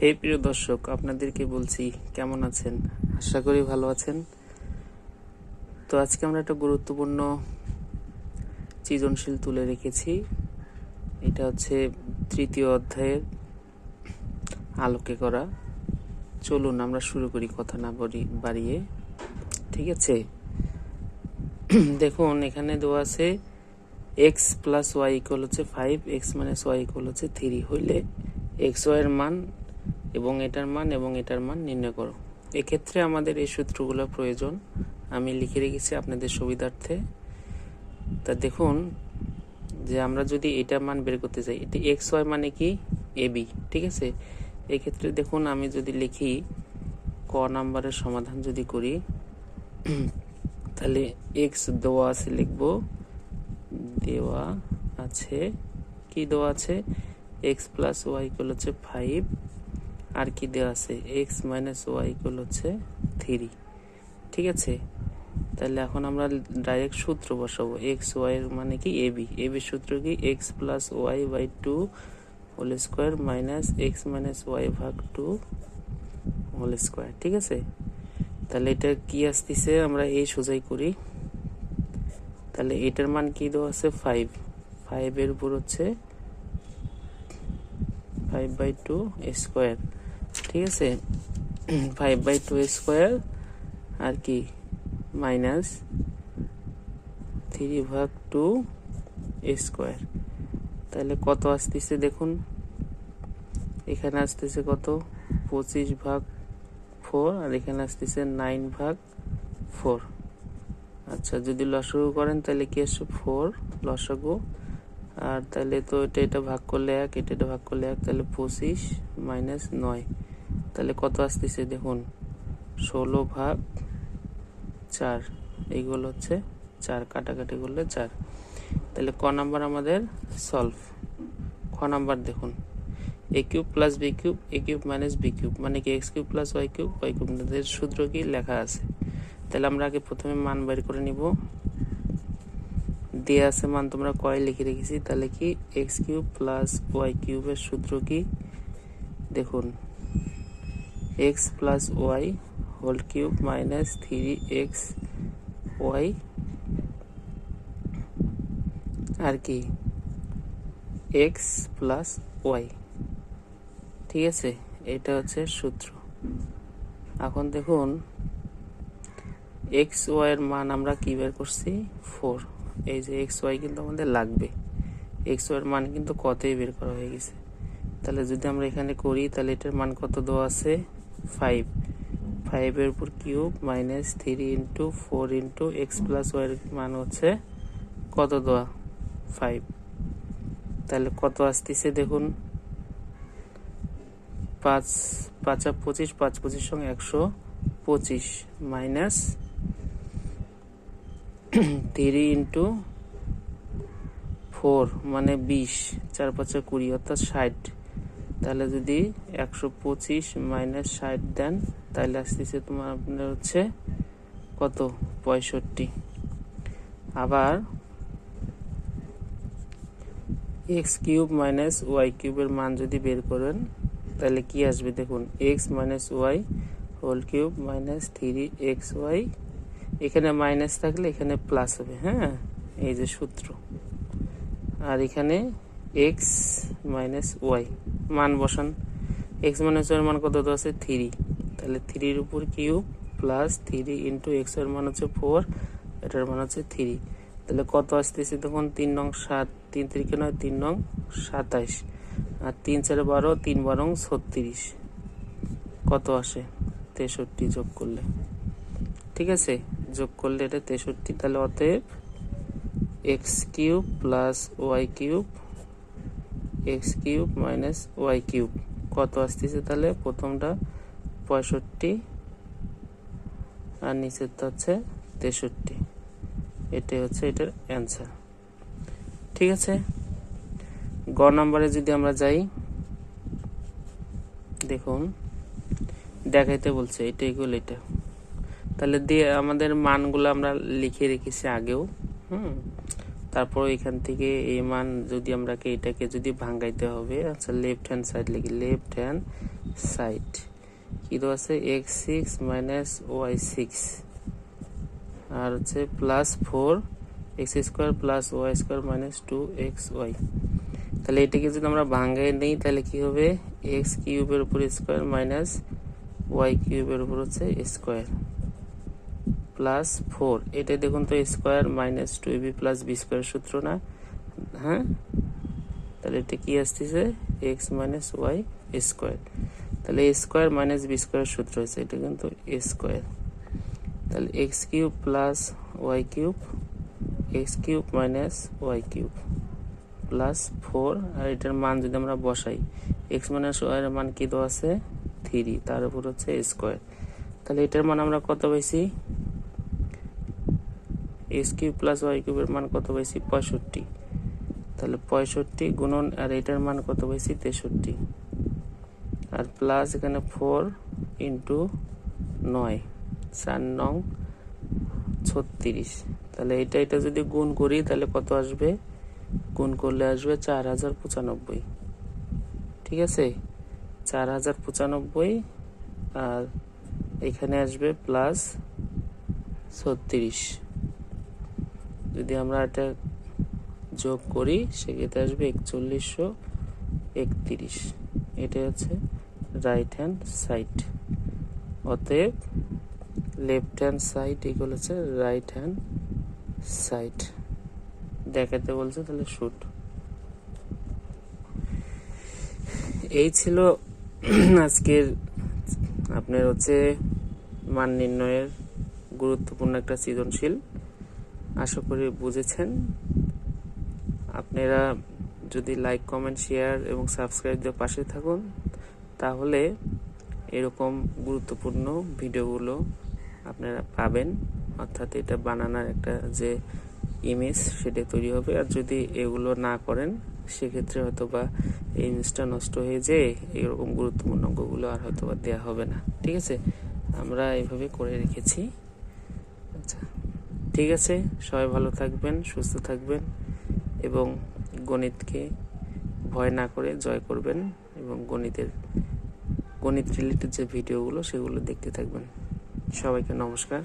হে প্রিয় দর্শক, আপনাদেরকে বলছি কেমন আছেন? আশা করি ভালো আছেন। তো আজকে আমরা একটা গুরুত্বপূর্ণ সৃজনশীল তুলে রেখেছি। এটা হচ্ছে তৃতীয় অধ্যায়ের আলোকে করা। চলুন আমরা শুরু করি কথা না বলি বাড়িয়ে। ঠিক আছে? দেখুন, এখানে দেওয়া আছে এক্স প্লাস ওয়াই ইকুয়াল হচ্ছে five X minus Y equal হচ্ছে থ্রি হইলে এক্স ওয়াইয়ের মান এবং এটার মান এবং এটার মান নির্ণয় করো। এক্ষেত্রে আমাদের এই সূত্রগুলো প্রয়োজন। আমি লিখে রেখেছি আপনাদের সুবিধার্থে। তা দেখুন যে আমরা যদি এটার মান বের করতে চাই, এটি এক্স ওয়াই মানে কি? এ বি ঠিক আছে? এক্ষেত্রে দেখুন, আমি যদি লিখি ক নাম্বারের সমাধান যদি করি, তাহলে এক্স দেওয়া আছে লিখব। দেওয়া আছে, কি দেওয়া আছে? এক্স প্লাস ওয়াই হচ্ছে ফাইভ আর কি দেওয়া আছে? এক্স মাইনাস ওয়াই ইকুয়াল হচ্ছে থ্রি ঠিক আছে? তাহলে এখন আমরা ডাইরেক্ট সূত্র বসাবো। এক্স ওয়াই মানে কি? এ বি এ বি সূত্র কি? X plus Y by two whole square minus X minus Y ভাগ টু হোল স্কোয়ার ঠিক আছে? তাহলে এটা কি আসতেছে? আমরা এই সোজাই করি। তাহলে এটার মান কি দেওয়া আছে? ফাইভ ফাইভের উপর হচ্ছে ফাইভ বাই টু স্কোয়ার ঠিক আছে ফাইভ বাই টু স্কোয়ার আর কি মাইনাস থ্রি ভাগ টু স্কোয়ার তাহলে কত আসতেছে দেখুন? এখানে আসতেছে কত? পঁচিশ ভাগ ফোর আর এখানে আসতেছে নাইন ভাগ ফোর আচ্ছা যদি লসাগু করেন তাহলে কি আসছে ফোর লসাগু। আর তাহলে তো এটা এটা ভাগ করলে এক, এটা এটা ভাগ করলে এক, তাহলে পঁচিশ মাইনাস নয়। তাহলে কত আসতেছে? দেখুন, ষোলো ভাগ চার এইগুলো হচ্ছে চার, কাটাকাটি করলে চার। তাহলে ক নাম্বার আমাদের সলভ খ নাম্বার দেখুন a cube plus b cube a cube minus b cube মানে কি x cube plus y cube y cube সূত্র কি লেখা আছে? তাহলে আমরা আগে প্রথমে মান বের করে নিব। দিয়ে আছে মান তোমরা কয় লিখে রেখেছি, তাহলে কি এক্স কিউব প্লাস ওয়াই কিউবের সূত্র কি? দেখুন x plus y whole cube minus three x y আর কি? X plus y. ঠিক আছে? এটা হচ্ছে সূত্র। এখন দেখুন, এক্স ওয়াই এর মান আমরা কি বের করছি? ফোর। এই যে এক্স ওয়াই কিন্তু আমাদের লাগবে। এক্স ওয়াই এর মান কিন্তু কতই বের করা হয়ে গেছে? তাহলে যদি আমরা এখানে করি, তাহলে এটার মান কত দেওয়া আছে? ফাইভ ফাইভের উপর cube minus three into four into x plus y মান হচ্ছে কত দেওয়া? ফাইভ তাহলে কত আসতেছে দেখুন? পাঁচ, পাঁচা পঁচিশ, পাঁচ পঁচিশ সঙ্গে একশো পঁচিশ মাইনাস থ্রি ইন্টু ফোর মানে বিশ, চার পাঁচা কুড়ি, অর্থাৎ ষাট। তাহলে যদি একশো পঁচিশ মাইনাস ষাট দেন, তাহলে আসতেছে তোমার আপনার হচ্ছে কত? পঁয়ষট্টি। আবার এক্স কিউব মাইনাস ওয়াই কিউবের মান যদি বের করেন, তাহলে কি আসবে দেখুন? X minus y whole cube minus three x y এখানে মাইনাস থাকলে এখানে প্লাস হবে হ্যাঁ? এই যে সূত্র। আর এখানে এক্স মাইনাস ওয়াই মান বসান। এক্স মাইনাস ওয়াই মান কত? দেওয়া আছে থ্রি তাহলে থ্রির উপর কিউব প্লাস থ্রি ইন্টু এক্সের মান হচ্ছে ফোর এটার মান হচ্ছে থ্রি তাহলে কত আসতেছে? তখন তিন নং সাত, তিন তিরিকে নয়, তিন নং সাতাইশ আর তিন চার বারো, তিন বারো ছত্রিশ। কত আসে? তেষট্টি যোগ করলে। ঠিক আছে? যোগ করলে এটা তেষট্টি, তাহলে অতএব x cube plus y cube x cube minus y cube. কত আসতেছে তাহলে? প্রথমটা পঁয়ষট্টি আর নিচেরটা হচ্ছে তেষট্টি। এটাই হচ্ছে এটার অ্যান্সার ঠিক আছে? গ নাম্বারে যদি আমরা যাই, দেখুন, দেখাইতে বলছে, এটা এগুলো এটা। তাহলে দিয়ে আমাদের মানগুলো আমরা লিখে রেখেছি আগেও, হুম? তারপর এখান থেকে এই মান যদি আমরাকে এটাকে যদি ভাঙ্গাইতে হবে আচ্ছা লেফট হ্যান্ড সাইড লিখি লেফট হ্যান্ড সাইড কি আছে? X six minus y six আর হচ্ছে plus four x square plus y square minus two x y তাহলে এটাকে যদি আমরা ভাঙ্গাই নেই, তাহলে কি হবে? এক্স কিউবের উপর স্কোয়ার মাইনাস ওয়াই কিউবের উপর হচ্ছে স্কোয়ার প্লাস ফোর এটা দেখুন তো square minus two b plus b square সূত্র না? হ্যাঁ? তাহলে এটা কি আসতেছে? এক্স মাইনাস ওয়াই স্কোয়ার তাহলে স্কোয়ার মাইনাস বি স্কোয়ার সূত্র হচ্ছে এটা কিন্তু এ স্কোয়ার তাহলে x cube plus y cube x cube minus y cube plus four আর এটার মান যদি আমরা বসাই এক্স মাইনাস ওয়াই এর মান কি দেওয়া আছে? থ্রি তার উপর হচ্ছে স্কোয়ার তাহলে এটার মান আমরা কত পাইছি? এক্স কিউব প্লাস ওয়াই কিউবের মান কত পাইছি? পঁয়ষট্টি। তাহলে পঁয়ষট্টি গুণন, আর এটার মান কত পাইছি? তেষট্টি। আর প্লাস এখানে ফোর ইন্টু নয়, চার নং ছত্রিশ। তাহলে এটা এটা যদি গুণ করি, তাহলে কত আসবে? গুণ করলে আসবে চার হাজার পঁচানব্বই। ঠিক আছে? চার হাজার পঁচানব্বই, আর এখানে আসবে প্লাস ছত্রিশ। যদি আমরা এটা যোগ করি, সেক্ষেত্রে আসবে একচল্লিশশো একত্রিশ। এটা হচ্ছে রাইট হ্যান্ড সাইড অতএব লেফট হ্যান্ড সাইড এগুলো হচ্ছে রাইট হ্যান্ড সাইড দেখাতে বলছে, তাহলে শুট এই ছিল আজকের আপনার হচ্ছে মান নির্ণয়ের গুরুত্বপূর্ণ একটা সৃজনশীল আশা করি বুঝেছেন। আপনারা যদি লাইক কমেন্ট শেয়ার এবং সাবস্ক্রাইব দিয়ে পাশে থাকুন, তাহলে এরকম গুরুত্বপূর্ণ ভিডিওগুলো আপনারা পাবেন। অর্থাৎ এটা বানানোর একটা যে ইমেজ সেটা তৈরি হবে। আর যদি এগুলো না করেন, সেক্ষেত্রে হয়তো বা এই ইমেজটা নষ্ট হয়ে যেয়ে এরকম গুরুত্বপূর্ণ অঙ্কগুলো আর হয়তো বা দেওয়া হবে না। ঠিক আছে? আমরা এইভাবে করে রেখেছি। আচ্ছা। ঠিক আছে? সবাই ভালো থাকবেন, সুস্থ থাকবেন এবং গণিতকে ভয় না করে জয় করবেন এবং গণিতের, গণিত রিলেটেড যে ভিডিওগুলো সেগুলো দেখতে থাকবেন। সবাইকে নমস্কার।